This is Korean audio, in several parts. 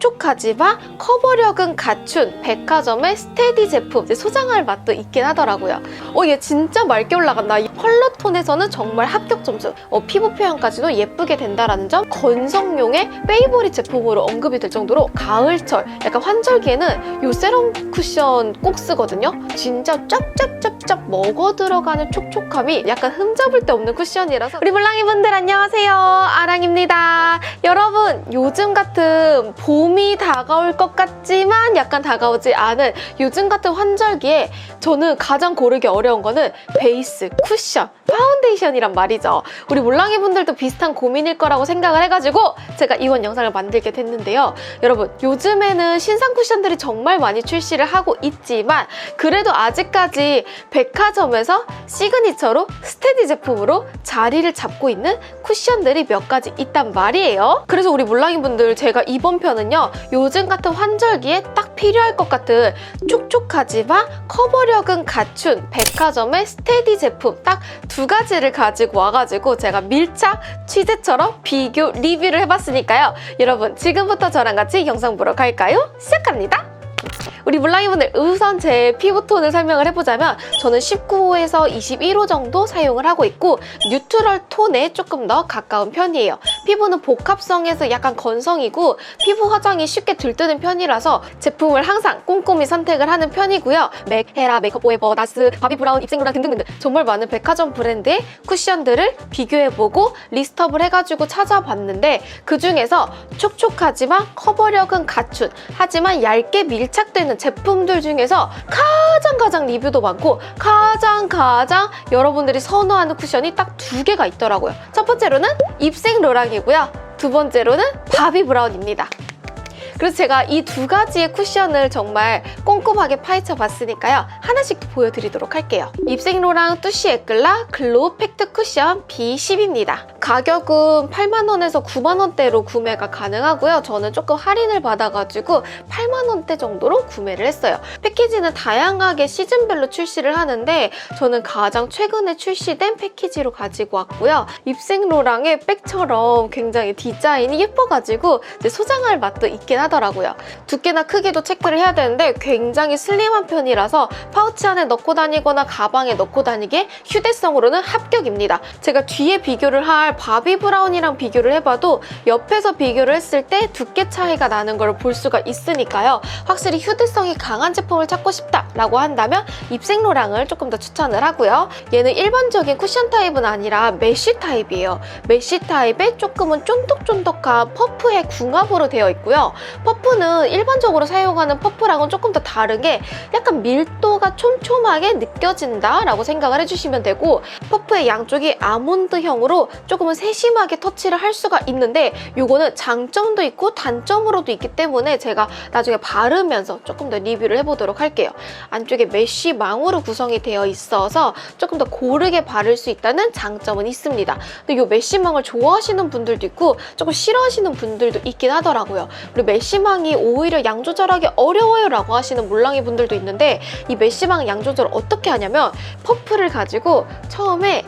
촉촉하지만 커버력은 갖춘 백화점의 스테디 제품 소장할 맛도 있긴 하더라고요. 어, 얘 진짜 맑게 올라간다. 이 컬러 톤에서는 정말 합격 점수. 어, 피부 표현까지도 예쁘게 된다라는 점. 건성용의 페이보릿 제품으로 언급이 될 정도로 가을철, 약간 환절기에는 이 세럼 쿠션 꼭 쓰거든요. 진짜 짭짭짭짭 먹어 들어가는 촉촉함이 약간 흠잡을 데 없는 쿠션이라서 우리 물랑이 분들 안녕하세요. 아랑입니다. 여러분, 요즘 같은 봄이 다가올 것 같지만 약간 다가오지 않은 요즘 같은 환절기에 저는 가장 고르기 어려운 거는 베이스, 쿠션, 파운데이션이란 말이죠. 우리 몰랑이 분들도 비슷한 고민일 거라고 생각을 해가지고 제가 이번 영상을 만들게 됐는데요. 여러분, 요즘에는 신상 쿠션들이 정말 많이 출시를 하고 있지만 그래도 아직까지 백화점에서 시그니처로 스테디 제품으로 자리를 잡고 있는 쿠션들이 몇 가지 있단 말이에요. 그래서 우리 몰랑이 분들 제가 이번 편은요. 요즘 같은 환절기에 딱 필요할 것 같은 촉촉하지만 커버력은 갖춘 백화점의 스테디 제품 딱 두 가지를 가지고 와가지고 제가 밀착 취재처럼 비교 리뷰를 해봤으니까요. 여러분 지금부터 저랑 같이 영상 보러 갈까요? 시작합니다. 우리 물랑이분들 우선 제 피부톤을 설명을 해보자면 저는 19호에서 21호 정도 사용을 하고 있고 뉴트럴 톤에 조금 더 가까운 편이에요. 피부는 복합성에서 약간 건성이고 피부 화장이 쉽게 들뜨는 편이라서 제품을 항상 꼼꼼히 선택을 하는 편이고요. 맥, 헤라, 메이크업 포에버, 나스, 바비 브라운, 입생로랑 등등등등 정말 많은 백화점 브랜드의 쿠션들을 비교해보고 리스트업을 해가지고 찾아봤는데 그 중에서 촉촉하지만 커버력은 갖춘 하지만 얇게 밀착되는 제품들 중에서 가장 가장 리뷰도 많고 가장 가장 여러분들이 선호하는 쿠션이 딱 두 개가 있더라고요. 첫 번째로는 입생 로랑이고요. 두 번째로는 바비 브라운입니다. 그래서 제가 이 두 가지의 쿠션을 정말 꼼꼼하게 파헤쳐 봤으니까요. 하나씩 보여드리도록 할게요. 입생로랑 뚜시 에클라 글로우 팩트 쿠션 B10입니다. 가격은 8만원에서 9만원대로 구매가 가능하고요. 저는 조금 할인을 받아가지고 8만원대 정도로 구매를 했어요. 패키지는 다양하게 시즌별로 출시를 하는데 저는 가장 최근에 출시된 패키지로 가지고 왔고요. 입생로랑의 백처럼 굉장히 디자인이 예뻐가지고 소장할 맛도 있긴 하더라고요. 두께나 크기도 체크를 해야 되는데 굉장히 슬림한 편이라서 파우치 안에 넣고 다니거나 가방에 넣고 다니기에 휴대성으로는 합격입니다. 제가 뒤에 비교를 할 바비 브라운이랑 비교를 해봐도 옆에서 비교를 했을 때 두께 차이가 나는 걸 볼 수가 있으니까요. 확실히 휴대성이 강한 제품을 찾고 싶다라고 한다면 입생로랑을 조금 더 추천을 하고요. 얘는 일반적인 쿠션 타입은 아니라 메쉬 타입이에요. 메쉬 타입에 조금은 쫀득쫀득한 퍼프의 궁합으로 되어 있고요. 퍼프는 일반적으로 사용하는 퍼프랑은 조금 더 다른 게 약간 밀도가 촘촘하게 느껴진다라고 생각을 해주시면 되고 퍼프의 양쪽이 아몬드형으로 조금은 세심하게 터치를 할 수가 있는데 이거는 장점도 있고 단점으로도 있기 때문에 제가 나중에 바르면서 조금 더 리뷰를 해보도록 할게요. 안쪽에 메쉬 망으로 구성이 되어 있어서 조금 더 고르게 바를 수 있다는 장점은 있습니다. 근데 이 메쉬망을 좋아하시는 분들도 있고 조금 싫어하시는 분들도 있긴 하더라고요. 그리고 메쉬 망이 오히려 양 조절하기 어려워요 라고 하시는 몰랑이 분들도 있는데 이 메쉬망 양 조절을 어떻게 하냐면 퍼프를 가지고 처음에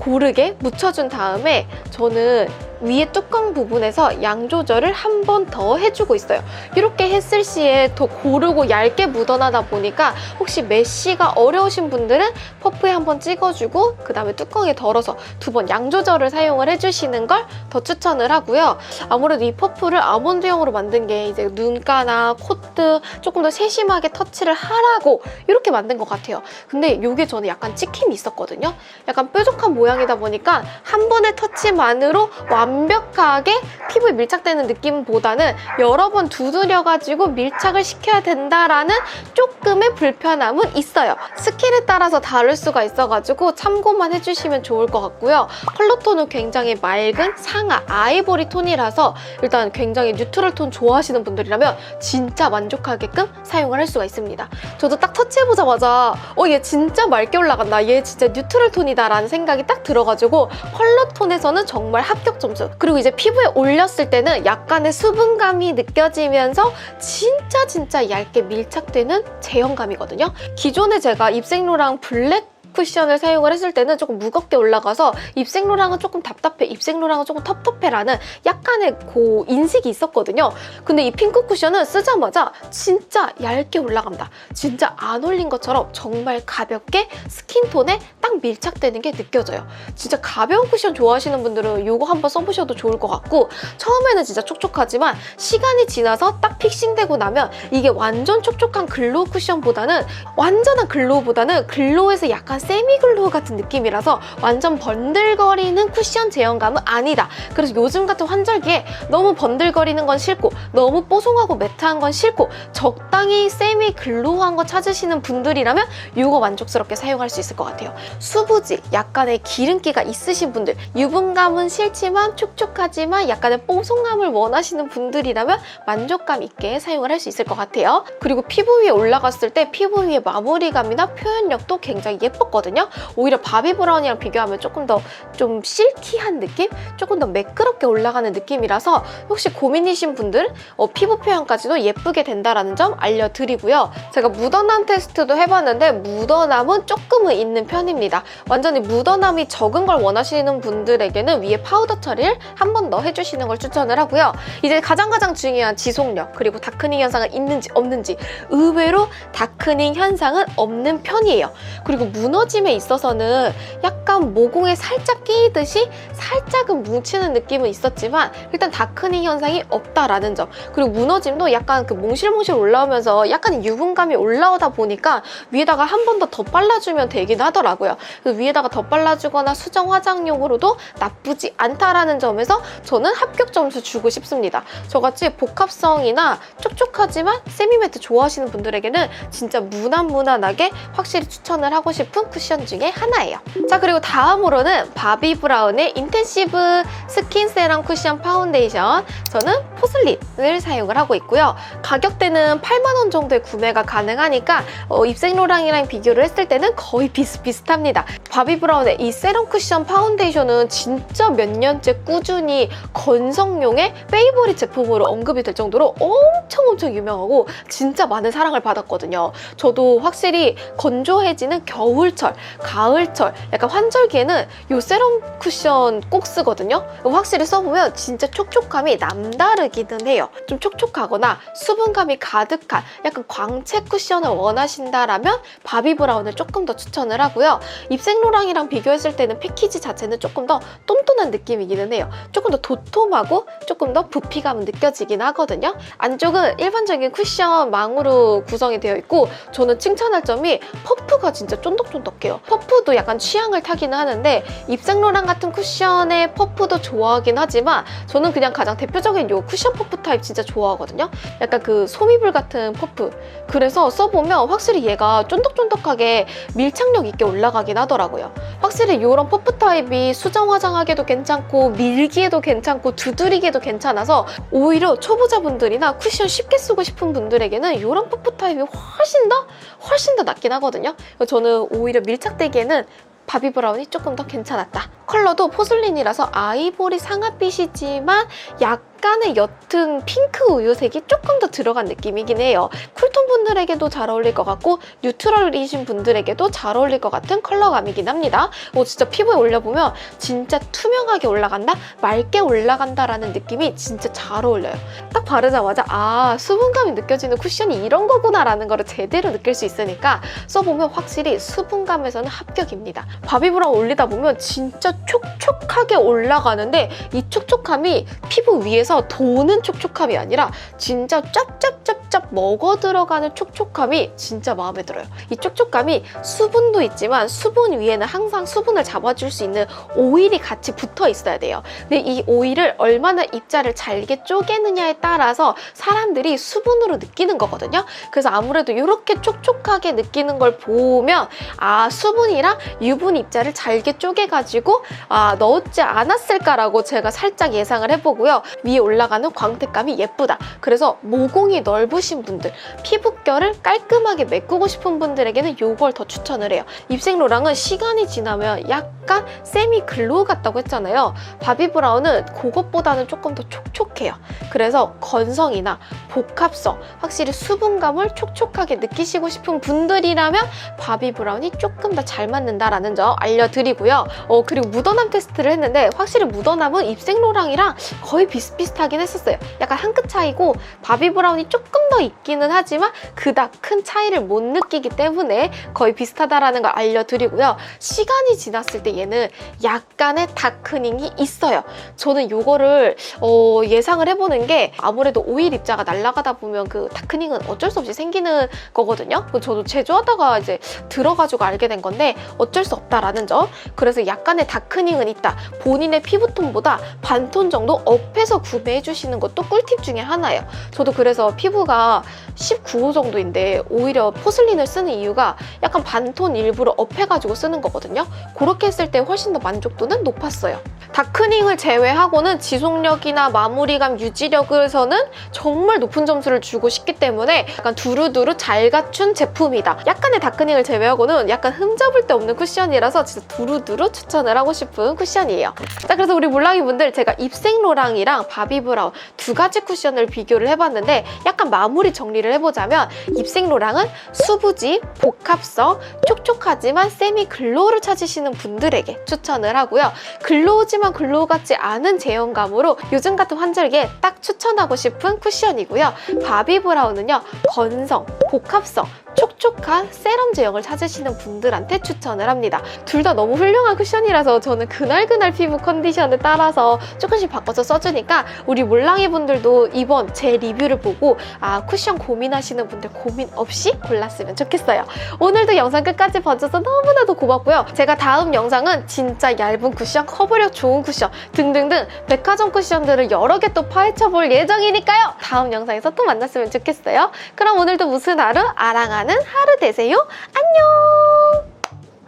고르게 묻혀준 다음에 저는 위에 뚜껑 부분에서 양 조절을 한 번 더 해주고 있어요. 이렇게 했을 시에 더 고르고 얇게 묻어나다 보니까 혹시 메쉬가 어려우신 분들은 퍼프에 한 번 찍어주고 그 다음에 뚜껑에 덜어서 두 번 양 조절을 사용을 해주시는 걸 더 추천을 하고요. 아무래도 이 퍼프를 아몬드형으로 만든 게 이제 눈가나 콧등 조금 더 세심하게 터치를 하라고 이렇게 만든 것 같아요. 근데 이게 저는 약간 찍힘이 있었거든요. 약간 뾰족한 모양이다 보니까 한 번의 터치만으로 완 벽하게 피부에 밀착되는 느낌보다는 여러 번 두드려가지고 밀착을 시켜야 된다라는 조금의 불편함은 있어요. 스킬에 따라서 다를 수가 있어가지고 참고만 해주시면 좋을 것 같고요. 컬러 톤은 굉장히 맑은 상아 아이보리 톤이라서 일단 굉장히 뉴트럴 톤 좋아하시는 분들이라면 진짜 만족하게끔 사용을 할 수가 있습니다. 저도 딱 터치해보자마자 어 얘 진짜 맑게 올라간다. 얘 진짜 뉴트럴 톤이다 라는 생각이 딱 들어가지고 컬러 톤에서는 정말 합격 점수. 그리고 이제 피부에 올 렸을 때는 약간의 수분감이 느껴지면서 진짜 진짜 얇게 밀착되는 제형감이거든요. 기존에 제가 입생로랑 블랙 쿠션을 사용을 했을 때는 조금 무겁게 올라가서 입생로랑은 조금 답답해, 입생로랑은 조금 텁텁해라는 약간의 고 인식이 있었거든요. 근데 이 핑크 쿠션은 쓰자마자 진짜 얇게 올라간다. 진짜 안 올린 것처럼 정말 가볍게 스킨톤에 딱 밀착되는 게 느껴져요. 진짜 가벼운 쿠션 좋아하시는 분들은 이거 한번 써보셔도 좋을 것 같고 처음에는 진짜 촉촉하지만 시간이 지나서 딱 픽싱되고 나면 이게 완전 촉촉한 글로우 쿠션보다는 완전한 글로우보다는 글로우에서 약간 세미 글로우 같은 느낌이라서 완전 번들거리는 쿠션 제형감은 아니다. 그래서 요즘 같은 환절기에 너무 번들거리는 건 싫고 너무 뽀송하고 매트한 건 싫고 적당히 세미 글로우한 거 찾으시는 분들이라면 이거 만족스럽게 사용할 수 있을 것 같아요. 수부지, 약간의 기름기가 있으신 분들, 유분감은 싫지만 촉촉하지만 약간의 뽀송함을 원하시는 분들이라면 만족감 있게 사용을 할 수 있을 것 같아요. 그리고 피부 위에 올라갔을 때 피부 위의 마무리감이나 표현력도 굉장히 예 뻤거든요. 오히려 바비 브라운이랑 비교하면 조금 더 좀 실키한 느낌? 조금 더 매끄럽게 올라가는 느낌이라서 혹시 고민이신 분들 어, 피부 표현까지도 예쁘게 된다라는 점 알려드리고요. 제가 묻어남 테스트도 해봤는데 묻어남은 조금은 있는 편입니다. 완전히 묻어남이 적은 걸 원하시는 분들에게는 위에 파우더 처리를 한 번 더 해주시는 걸 추천을 하고요. 이제 가장 가장 중요한 지속력 그리고 다크닝 현상은 있는지 없는지 의외로 다크닝 현상은 없는 편이에요. 그리고 무너 짐에 있어서는 약간 모공에 살짝 끼이듯이 살짝은 뭉치는 느낌은 있었지만 일단 다크닝 현상이 없다라는 점 그리고 무너짐도 약간 그 몽실몽실 올라오면서 약간 유분감이 올라오다 보니까 위에다가 한 번 더 더 발라주면 되긴 하더라고요. 그 위에다가 더 발라주거나 수정 화장용으로도 나쁘지 않다라는 점에서 저는 합격 점수 주고 싶습니다. 저같이 복합성이나 촉촉하지만 세미매트 좋아하시는 분들에게는 진짜 무난무난하게 확실히 추천을 하고 싶은 쿠션 중에 하나예요. 자 그리고 다음으로는 바비 브라운의 인텐시브 스킨 세럼 쿠션 파운데이션 저는 포슬린을 사용을 하고 있고요. 가격대는 8만 원 정도에 구매가 가능하니까 어, 입생로랑이랑 비교를 했을 때는 거의 비슷비슷합니다. 바비 브라운의 이 세럼 쿠션 파운데이션은 진짜 몇 년째 꾸준히 건성용의 페이보릿 제품으로 언급이 될 정도로 엄청 엄청 유명하고 진짜 많은 사랑을 받았거든요. 저도 확실히 건조해지는 겨울 철, 가을철, 약간 환절기에는 이 세럼 쿠션 꼭 쓰거든요. 확실히 써보면 진짜 촉촉함이 남다르기는 해요. 좀 촉촉하거나 수분감이 가득한 약간 광채 쿠션을 원하신다라면 바비 브라운을 조금 더 추천을 하고요. 입생로랑이랑 비교했을 때는 패키지 자체는 조금 더 똔똔한 느낌이기는 해요. 조금 더 도톰하고 조금 더 부피감은 느껴지긴 하거든요. 안쪽은 일반적인 쿠션 망으로 구성이 되어 있고 저는 칭찬할 점이 퍼프가 진짜 쫀득쫀득 해요. 퍼프도 약간 취향을 타기는 하는데 입생로랑 같은 쿠션의 퍼프도 좋아하긴 하지만 저는 그냥 가장 대표적인 요 쿠션 퍼프 타입 진짜 좋아하거든요. 약간 그 소미불 같은 퍼프. 그래서 써보면 확실히 얘가 쫀득쫀득하게 밀착력 있게 올라가긴 하더라고요. 확실히 이런 퍼프 타입이 수정 화장하기도 괜찮고 밀기에도 괜찮고 두드리기에도 괜찮아서 오히려 초보자분들이나 쿠션 쉽게 쓰고 싶은 분들에게는 이런 퍼프 타입이 훨씬 더 훨씬 더 낫긴 하거든요. 저는 오히려 밀착되기에는 바비 브라운이 조금 더 괜찮았다. 컬러도 포슬린이라서 아이보리 상아빛이지만 약간의 옅은 핑크 우유색이 조금 더 들어간 느낌이긴 해요. 쿨톤 분들에게도 잘 어울릴 것 같고 뉴트럴이신 분들에게도 잘 어울릴 것 같은 컬러감이긴 합니다. 어, 진짜 피부에 올려보면 진짜 투명하게 올라간다? 맑게 올라간다라는 느낌이 진짜 잘 어울려요. 딱 바르자마자 아 수분감이 느껴지는 쿠션이 이런 거구나라는 거를 제대로 느낄 수 있으니까 써보면 확실히 수분감에서는 합격입니다. 바비브라운 올리다 보면 진짜 촉촉하게 올라가는데 이 촉촉함이 피부 위에서 도는 촉촉함이 아니라 진짜 짭짭짭짭 먹어 들어가는 촉촉함이 진짜 마음에 들어요. 이 촉촉감이 수분도 있지만 수분 위에는 항상 수분을 잡아줄 수 있는 오일이 같이 붙어 있어야 돼요. 근데 이 오일을 얼마나 입자를 잘게 쪼개느냐에 따라서 사람들이 수분으로 느끼는 거거든요. 그래서 아무래도 이렇게 촉촉하게 느끼는 걸 보면 아 수분이랑 유분 입자를 잘게 쪼개가지고 아 넣었지 않았을까라고 제가 살짝 예상을 해보고요. 위에 올라가는 광택감이 예쁘다. 그래서 모공이 넓으신 분들, 피부결을 깔끔하게 메꾸고 싶은 분들에게는 이걸 더 추천을 해요. 입생로랑은 시간이 지나면 약간 세미 글로우 같다고 했잖아요. 바비 브라운은 그것보다는 조금 더 촉촉해요. 그래서 건성이나 복합성, 확실히 수분감을 촉촉하게 느끼시고 싶은 분들이라면 바비 브라운이 조금 더 잘 맞는다라는 점 알려드리고요. 어, 그리고 묻어남 테스트를 했는데 확실히 묻어남은 입생로랑이랑 거의 비슷비슷하긴 했었어요. 약간 한 끗 차이고 바비 브라운이 조금 더 있기는 하지만 그닥 큰 차이를 못 느끼기 때문에 거의 비슷하다라는 걸 알려드리고요. 시간이 지났을 때 얘는 약간의 다크닝이 있어요. 저는 이거를 어, 예상을 해보는 게 아무래도 오일 입자가 날아가다 보면 그 다크닝은 어쩔 수 없이 생기는 거거든요. 저도 제조하다가 이제 들어가지고 알게 된 건데 어쩔 수 없다라는 점. 그래서 약간의 다 크닝은 있다. 본인의 피부톤보다 반톤 정도 업해서 구매해 주시는 것도 꿀팁 중에 하나예요. 저도 그래서 피부가 19호 정도인데 오히려 포슬린을 쓰는 이유가 약간 반톤 일부러 업해가지고 쓰는 거거든요. 그렇게 했을 때 훨씬 더 만족도는 높았어요. 다크닝을 제외하고는 지속력이나 마무리감 유지력에서는 정말 높은 점수를 주고 싶기 때문에 약간 두루두루 잘 갖춘 제품이다. 약간의 다크닝을 제외하고는 약간 흠잡을 데 없는 쿠션이라서 진짜 두루두루 추천을 하고 싶은 쿠션이에요. 자, 그래서 우리 몰랑이 분들 제가 입생로랑이랑 바비브라운 두 가지 쿠션을 비교를 해봤는데 약간 마무리 정리를 해보자면 입생로랑은 수부지, 복합성, 촉촉하지만 세미 글로우를 찾으시는 분들에게 추천을 하고요. 글로우지만 글로우 같지 않은 제형감으로 요즘 같은 환절기에 딱 추천하고 싶은 쿠션이고요. 바비브라운은요, 건성, 복합성, 촉촉한 세럼 제형을 찾으시는 분들한테 추천을 합니다. 둘 다 너무 훌륭한 쿠션이라서 저는 그날그날 피부 컨디션에 따라서 조금씩 바꿔서 써주니까 우리 몰랑이 분들도 이번 제 리뷰를 보고 아 쿠션 고민하시는 분들 고민 없이 골랐으면 좋겠어요. 오늘도 영상 끝까지 봐줘서 너무나도 고맙고요. 제가 다음 영상은 진짜 얇은 쿠션, 커버력 좋은 쿠션 등등등 백화점 쿠션들을 여러 개 또 파헤쳐 볼 예정이니까요. 다음 영상에서 또 만났으면 좋겠어요. 그럼 오늘도 무슨 하루? 아랑 하는 하루 되세요. 안녕!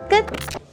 끝!